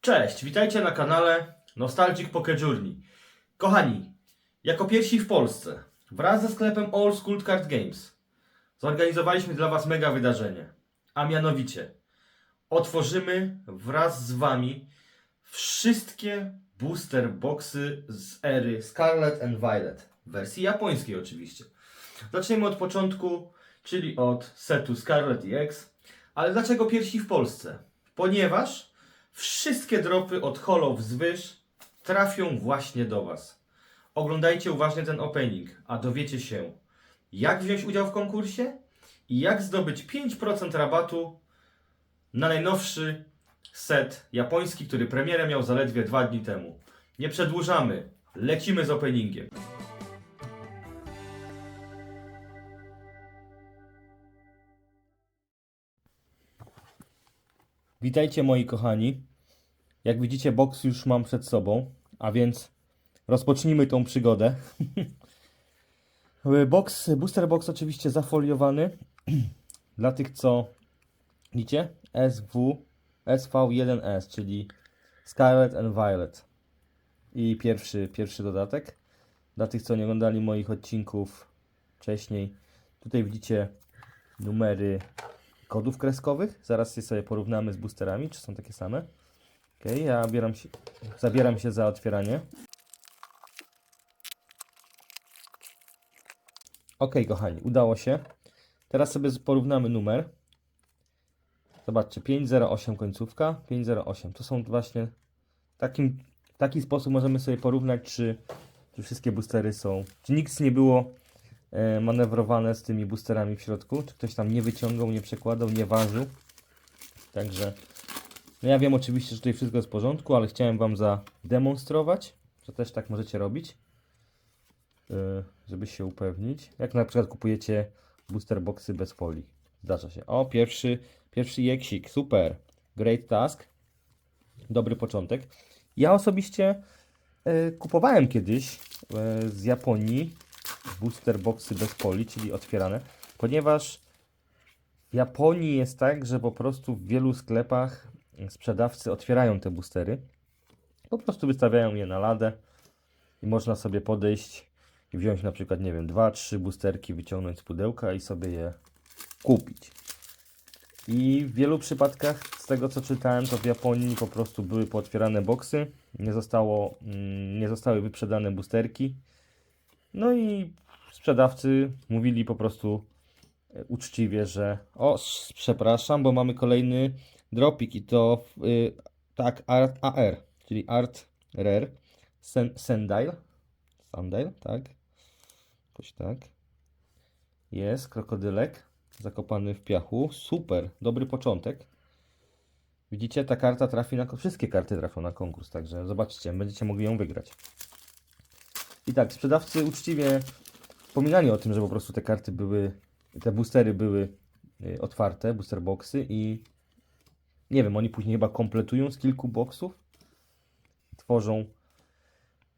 Cześć, witajcie na kanale Nostalgic Pocket Journey. Kochani, jako pierwsi w Polsce, wraz ze sklepem All School Card Games, zorganizowaliśmy dla Was mega wydarzenie. A mianowicie, otworzymy wraz z Wami wszystkie booster boxy z ery Scarlet and Violet. W wersji japońskiej oczywiście. Zaczniemy od początku, czyli od setu Scarlet EX. Ale dlaczego pierwsi w Polsce? Ponieważ wszystkie dropy od Holo wzwyż trafią właśnie do Was. Oglądajcie uważnie ten opening, a dowiecie się, jak wziąć udział w konkursie i jak zdobyć 5% rabatu na najnowszy set japoński, który premierę miał zaledwie dwa dni temu. Nie przedłużamy, lecimy z openingiem. Witajcie moi kochani. Jak widzicie, box już mam przed sobą, a więc rozpocznijmy tą przygodę. box, booster box oczywiście zafoliowany. Dla tych, co widzicie, SW, SV1S, czyli Scarlet and Violet. I pierwszy, pierwszy dodatek. Dla tych, co nie oglądali moich odcinków wcześniej, tutaj widzicie numery kodów kreskowych. Zaraz je sobie porównamy z boosterami, czy są takie same. Ok, ja bieram się, zabieram się za otwieranie. Ok, kochani, udało się. Teraz sobie porównamy numer. Zobaczcie, 508 końcówka, 508. To są właśnie takim, w taki sposób możemy sobie porównać, czy, czy wszystkie boostery są, czy nic nie było manewrowane z tymi boosterami w środku, czy ktoś tam nie wyciągał, nie przekładał, nie ważył. Także no ja wiem oczywiście, że tutaj wszystko jest w porządku, ale chciałem Wam zademonstrować, że też tak możecie robić, e, żeby się upewnić. Jak na przykład kupujecie booster boxy bez folii. Zdarza się. O, pierwszy, pierwszy jeksik, super. Great task. Dobry początek. Ja osobiście e, kupowałem kiedyś e, z Japonii booster boxy bez folii, czyli otwierane, ponieważ w Japonii jest tak, że po prostu w wielu sklepach sprzedawcy otwierają te boostery. Po prostu wystawiają je na ladę i można sobie podejść i wziąć na przykład, nie wiem, dwa, trzy boosterki, wyciągnąć z pudełka i sobie je kupić. I w wielu przypadkach, z tego co czytałem, to w Japonii po prostu były pootwierane boksy, nie, zostało, mm, nie zostały wyprzedane boosterki. No i sprzedawcy mówili po prostu e, uczciwie, że o, przepraszam, bo mamy kolejny dropik i to y, tak, Art AR, czyli Art Rare Sen, Sendile. Sandile, tak. Jakoś tak. Jest krokodylek zakopany w piachu. Super, dobry początek. Widzicie, ta karta trafi na. Wszystkie karty trafią na konkurs, także zobaczcie, będziecie mogli ją wygrać. I tak, sprzedawcy uczciwie wspominali o tym, że po prostu te karty były, te boostery były y, otwarte, booster boxy i nie wiem, oni później chyba kompletują z kilku boxów, tworzą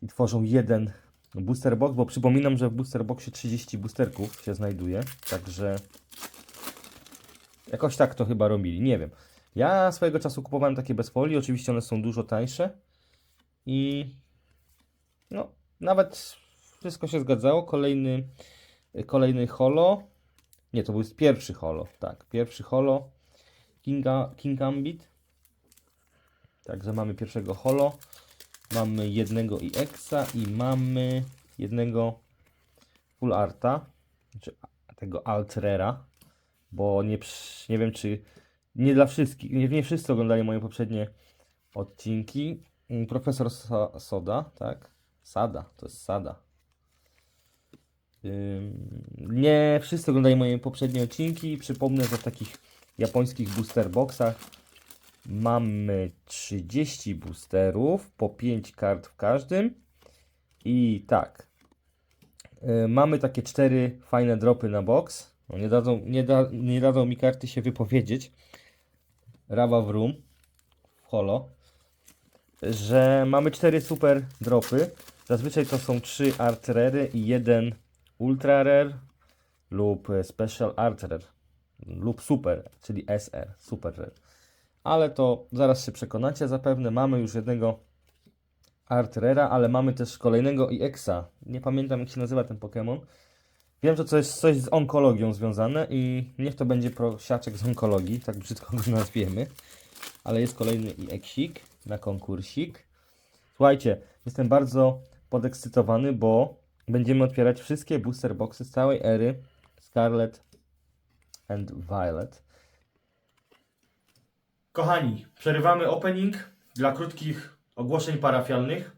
i tworzą jeden booster box, bo przypominam, że w booster boxie 30 boosterków się znajduje, także jakoś tak to chyba robili, nie wiem. Ja swojego czasu kupowałem takie bez folii, oczywiście one są dużo tańsze i no, nawet wszystko się zgadzało. Kolejny, kolejny holo. Nie, to był pierwszy holo. Tak, pierwszy holo. Kinga, King Gambit. Także mamy pierwszego holo. Mamy jednego EX-a i mamy jednego full arta. Znaczy tego Altrera. Bo nie, nie wiem czy nie dla wszystkich, nie, nie wszyscy oglądali moje poprzednie odcinki. Mm, Profesor Soda, tak? Sada, to jest Sada. Nie wszyscy oglądali moje poprzednie odcinki. Przypomnę, że w takich japońskich booster boxach mamy 30 boosterów, po 5 kart w każdym. I tak. y, Mamy takie 4 fajne dropy na box. No nie, dadzą, nie, da, nie dadzą mi karty się wypowiedzieć. Rawa w room. W holo że mamy cztery super dropy. Zazwyczaj to są trzy art rare i jeden ultra rare lub special art rare lub super, czyli SR, super rare. ale to zaraz się przekonacie zapewne. Mamy już jednego Artrera, ale mamy też kolejnego EXa. Nie pamiętam jak się nazywa ten Pokémon. Wiem, że to jest coś z onkologią związane i niech to będzie prosiaczek z onkologii, tak brzydko go nazwiemy. Ale jest kolejny EXik na konkursik. Słuchajcie, jestem bardzo podekscytowany, bo będziemy otwierać wszystkie booster boxy z całej ery Scarlet and Violet. Kochani, przerywamy opening dla krótkich ogłoszeń parafialnych,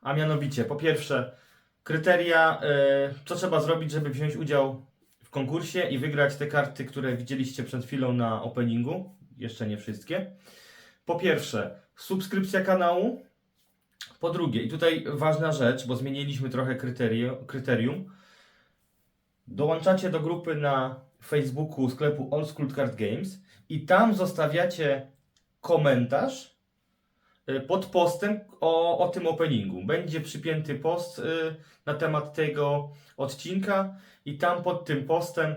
a mianowicie po pierwsze kryteria, e, co trzeba zrobić, żeby wziąć udział w konkursie i wygrać te karty, które widzieliście przed chwilą na openingu. Jeszcze nie wszystkie. Po pierwsze, subskrypcja kanału. Po drugie, i tutaj ważna rzecz, bo zmieniliśmy trochę kryterium. Dołączacie do grupy na Facebooku sklepu Old School Card Games i tam zostawiacie komentarz y, pod postem o, o tym openingu. Będzie przypięty post y, na temat tego odcinka i tam pod tym postem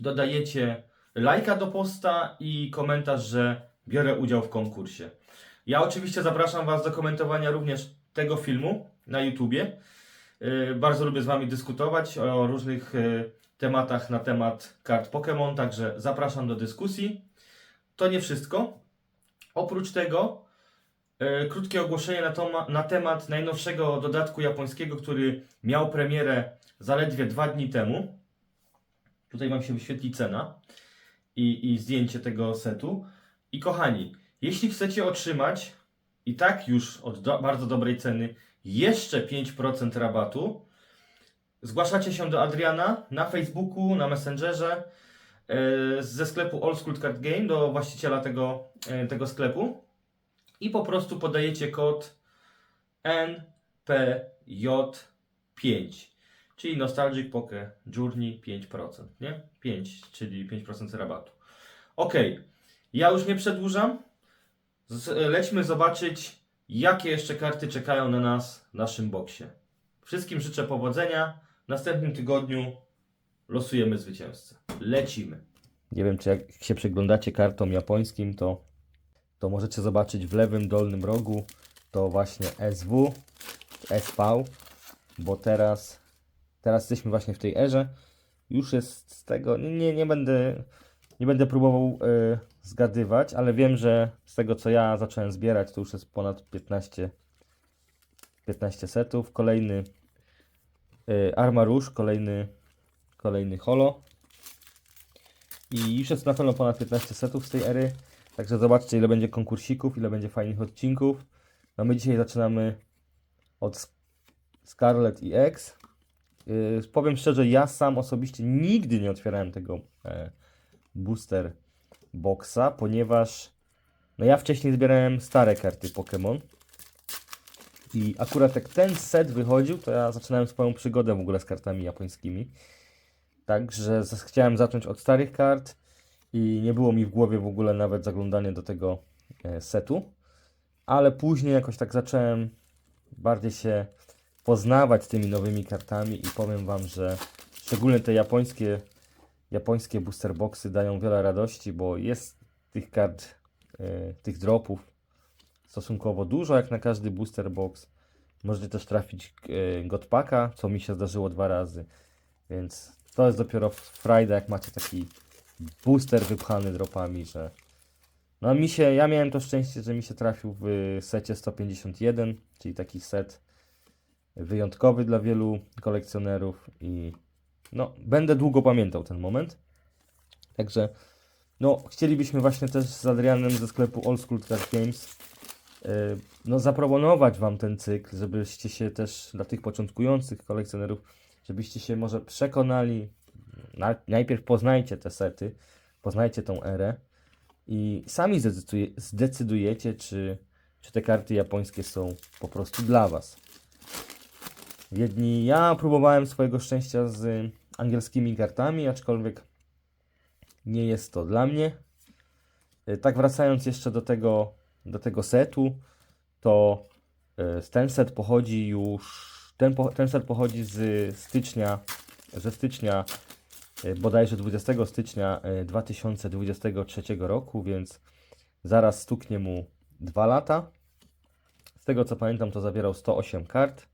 dodajecie lajka do posta i komentarz, że biorę udział w konkursie. Ja oczywiście zapraszam Was do komentowania również tego filmu na YouTubie. Y, Bardzo lubię z Wami dyskutować o różnych y, tematach na temat kart Pokémon, także zapraszam do dyskusji. To nie wszystko. Oprócz tego e, krótkie ogłoszenie na, na temat najnowszego dodatku japońskiego, który miał premierę zaledwie dwa dni temu. Tutaj Wam się wyświetli cena i, i zdjęcie tego setu. I kochani, jeśli chcecie otrzymać i tak już od do, bardzo dobrej ceny jeszcze 5% rabatu, zgłaszacie się do Adriana na Facebooku, na Messengerze e, ze sklepu Old School Card Game do właściciela tego, e, tego sklepu i po prostu podajecie kod NPJ5, czyli Nostalgic Poke Journey 5%, nie? 5, czyli 5% rabatu. Ok, ja już nie przedłużam. Lećmy zobaczyć, jakie jeszcze karty czekają na nas w naszym boksie. Wszystkim życzę powodzenia. W następnym tygodniu losujemy zwycięzcę. Lecimy. Nie wiem, czy jak się przyglądacie kartom japońskim, to, to możecie zobaczyć w lewym dolnym rogu to właśnie SW, SV, bo teraz, teraz jesteśmy właśnie w tej erze. Już jest z tego, nie, nie będę, nie będę próbował e, zgadywać, ale wiem, że z tego co ja zacząłem zbierać, to już jest ponad 15, 15 setów. Kolejny y, Armarusz, kolejny, kolejny holo. I już jest na pewno ponad 15 setów z tej ery. Także zobaczcie ile będzie konkursików, ile będzie fajnych odcinków. No my dzisiaj zaczynamy od Scarlet i X. Yy, powiem szczerze, ja sam osobiście nigdy nie otwierałem tego e, booster boxa, ponieważ no ja wcześniej zbierałem stare karty Pokémon. I akurat jak ten set wychodził, to ja zaczynałem swoją przygodę w ogóle z kartami japońskimi. Także chciałem zacząć od starych kart i nie było mi w głowie w ogóle nawet zaglądanie do tego e, setu. Ale później jakoś tak zacząłem bardziej się poznawać tymi nowymi kartami i powiem Wam, że szczególnie te japońskie, japońskie booster boxy dają wiele radości, bo jest tych kart, e, tych dropów stosunkowo dużo, jak na każdy booster box. Możecie też trafić e, Godpaka, co mi się zdarzyło dwa razy. Więc to jest dopiero frajda, jak macie taki booster wypchany dropami, że... No mi się, ja miałem to szczęście, że mi się trafił w secie 151, czyli taki set wyjątkowy dla wielu kolekcjonerów i no, będę długo pamiętał ten moment. Także, no, chcielibyśmy właśnie też z Adrianem ze sklepu Old School Games yy, no, zaproponować Wam ten cykl, żebyście się też dla tych początkujących kolekcjonerów, żebyście się może przekonali, na, najpierw poznajcie te sety, poznajcie tą erę i sami zdecyduje, zdecydujecie, czy, czy te karty japońskie są po prostu dla Was. Jedni, ja próbowałem swojego szczęścia z angielskimi kartami, aczkolwiek nie jest to dla mnie. Y, Tak wracając jeszcze do tego, do tego setu, to y, ten set pochodzi już, ten, ten set pochodzi z stycznia, ze stycznia, y, bodajże 20 stycznia y, 2023 roku, więc Zaraz stuknie mu 2 lata. Z tego co pamiętam, to zawierał 108 kart.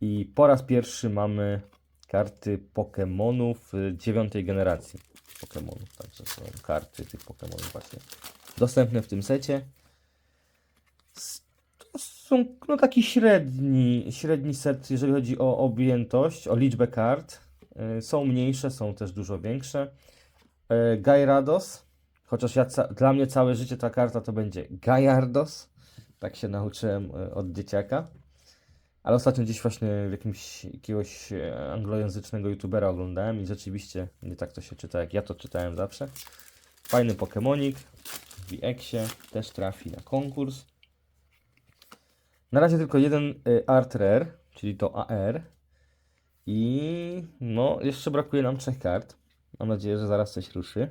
I po raz pierwszy mamy karty Pokémonów y, dziewiątej generacji. Pokémonów, także są karty tych Pokémonów właśnie dostępne w tym secie. To są no, taki średni, średni set, jeżeli chodzi o objętość, o liczbę kart. Y, Są mniejsze, są też dużo większe. Y, Gyarados, chociaż ja dla mnie całe życie ta karta to będzie Gyardos. Tak się nauczyłem od dzieciaka. Ale ostatnio gdzieś właśnie jakimś jakiegoś e, anglojęzycznego youtubera oglądałem i rzeczywiście nie tak to się czyta, jak ja to czytałem zawsze. Fajny Pokemonik w VX-ie też trafi na konkurs. Na razie tylko jeden y, Art Rare, czyli to AR. I no, jeszcze brakuje nam trzech kart. Mam nadzieję, że zaraz coś ruszy.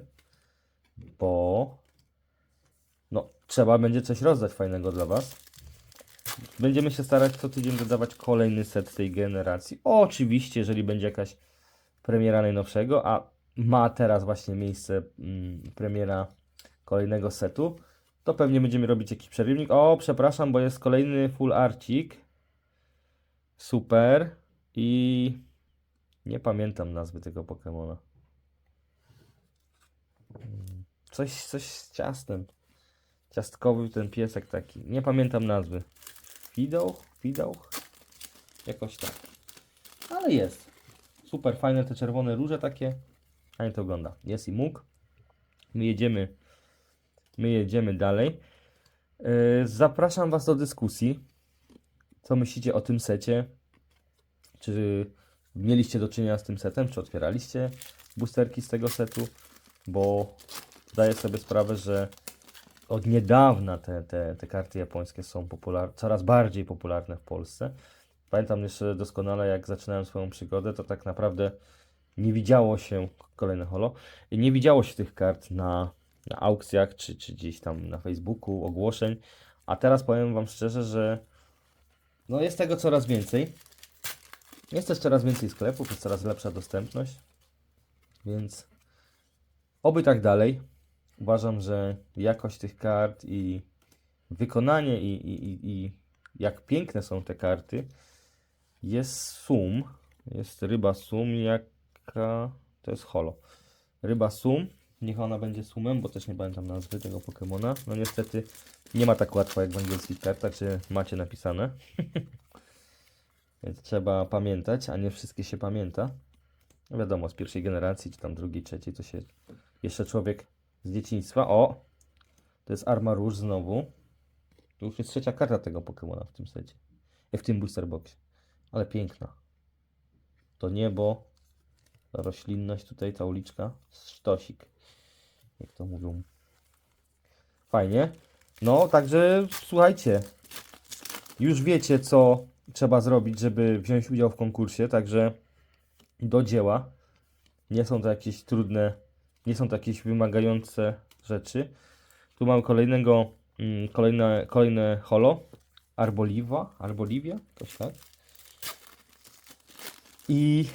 Bo no, trzeba będzie coś rozdać fajnego dla Was. Będziemy się starać co tydzień dodawać kolejny set tej generacji. Oczywiście, jeżeli będzie jakaś premiera najnowszego, a ma teraz właśnie miejsce mm, premiera kolejnego setu, to pewnie będziemy robić jakiś przerywnik. O, przepraszam, bo jest kolejny full arcik. Super. I nie pamiętam nazwy tego Pokemona. Mm, Coś, coś z ciastem. Ciastkowy ten piesek taki. Nie pamiętam nazwy. Fidouch? Fidouch? Jakoś tak. Ale jest. Super fajne te czerwone róże takie. Fajnie to wygląda. Jest i mógł. My jedziemy. My jedziemy dalej. Yy, zapraszam Was do dyskusji. Co myślicie o tym secie? Czy mieliście do czynienia z tym setem? Czy otwieraliście boosterki z tego setu? Bo zdaję sobie sprawę, że od niedawna te, te, te karty japońskie są coraz bardziej popularne w Polsce. Pamiętam jeszcze doskonale, jak zaczynałem swoją przygodę, to tak naprawdę nie widziało się, kolejne holo, nie widziało się tych kart na, na aukcjach czy, czy gdzieś tam na Facebooku, ogłoszeń. A teraz powiem Wam szczerze, że no jest tego coraz więcej. Jest też coraz więcej sklepów, jest coraz lepsza dostępność. Więc oby tak dalej. Uważam, że jakość tych kart i wykonanie i, i, i, i jak piękne są te karty jest sum. Jest ryba sum, jaka to jest holo. Ryba sum, niech ona będzie sumem, bo też nie pamiętam nazwy tego Pokemona. No niestety nie ma tak łatwo jak w angielskich kartach, czy macie napisane. Więc trzeba pamiętać, a nie wszystkie się pamięta. No wiadomo, z pierwszej generacji, czy tam drugiej, trzeciej, to się jeszcze człowiek z dzieciństwa. O! To jest Arma Rouge znowu. To już jest trzecia karta tego Pokemona w tym secie. e, W tym booster boxie. Ale piękna. To niebo, ta roślinność tutaj, ta uliczka, sztosik. Jak to mówią. Fajnie. No, także słuchajcie. Już wiecie, co trzeba zrobić, żeby wziąć udział w konkursie, także do dzieła. Nie są to jakieś trudne, nie są to jakieś wymagające rzeczy. Tu mamy kolejnego, mm, kolejne, kolejne holo. Arboliwa, Arboliwia, jakoś tak. I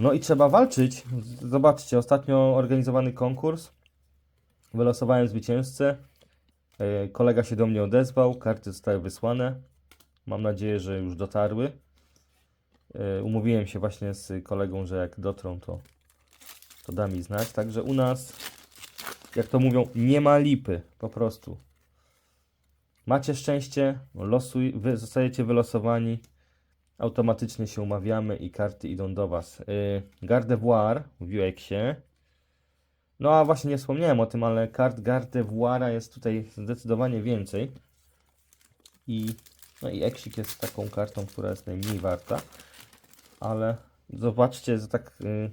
no i trzeba walczyć. Zobaczcie, ostatnio organizowany konkurs. Wylosowałem zwycięzcę. E, Kolega się do mnie odezwał, karty zostały wysłane. Mam nadzieję, że już dotarły. E, Umówiłem się właśnie z kolegą, że jak dotrą, to, to da mi znać. Także u nas, jak to mówią, nie ma lipy. Po prostu. Macie szczęście, losuj, wy zostajecie wylosowani. Automatycznie się umawiamy i karty idą do Was. Yy, Gardevoir w UX-ie. No a właśnie nie wspomniałem o tym, ale kart Gardevoira jest tutaj zdecydowanie więcej. I, no i Eksik jest taką kartą, która jest najmniej warta. Ale zobaczcie, że tak yy,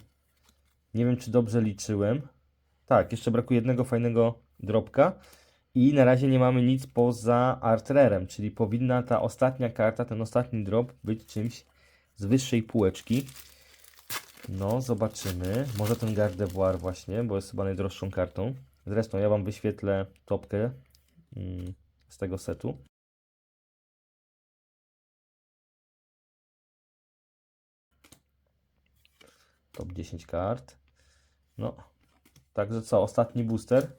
nie wiem czy dobrze liczyłem. Tak, jeszcze brakuje jednego fajnego dropka. I na razie nie mamy nic poza Artrerem, czyli powinna ta ostatnia karta, ten ostatni drop być czymś z wyższej półeczki. No, zobaczymy. Może ten Gardevoir właśnie, bo jest chyba najdroższą kartą. Zresztą ja Wam wyświetlę topkę mm, z tego setu. Top 10 kart. No, także co, ostatni booster.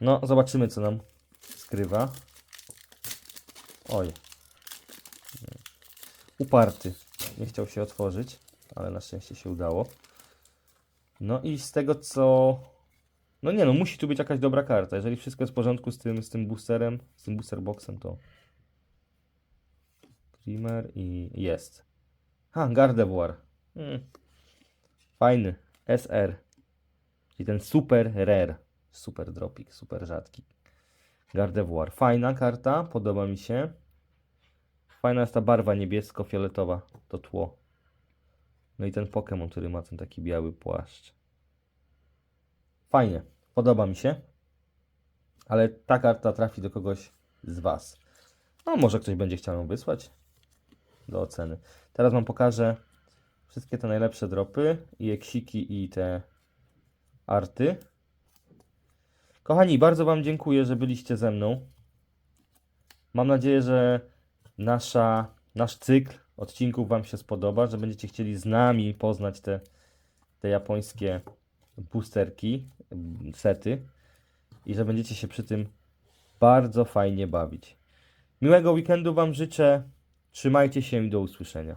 No, zobaczymy, co nam skrywa. Oj. Uparty. Nie chciał się otworzyć, ale na szczęście się udało. No i z tego, co... No nie no, musi tu być jakaś dobra karta. Jeżeli wszystko jest w porządku z tym, z tym boosterem, z tym booster boxem, to... Primer i jest. Ha, Gardevoir. Hmm. Fajny. SR. Czyli ten super rare. Super dropik, super rzadki. Gardevoir. Fajna karta, podoba mi się. Fajna jest ta barwa niebiesko-fioletowa, to tło. No i ten Pokémon, który ma ten taki biały płaszcz. Fajnie, podoba mi się. Ale ta karta trafi do kogoś z Was. No, może ktoś będzie chciał ją wysłać do oceny. Teraz Wam pokażę wszystkie te najlepsze dropy i eksiki i te arty. Kochani, bardzo Wam dziękuję, że byliście ze mną. Mam nadzieję, że nasza, nasz cykl odcinków Wam się spodoba, że będziecie chcieli z nami poznać te, te japońskie boosterki, sety i że będziecie się przy tym bardzo fajnie bawić. Miłego weekendu Wam życzę. Trzymajcie się i do usłyszenia.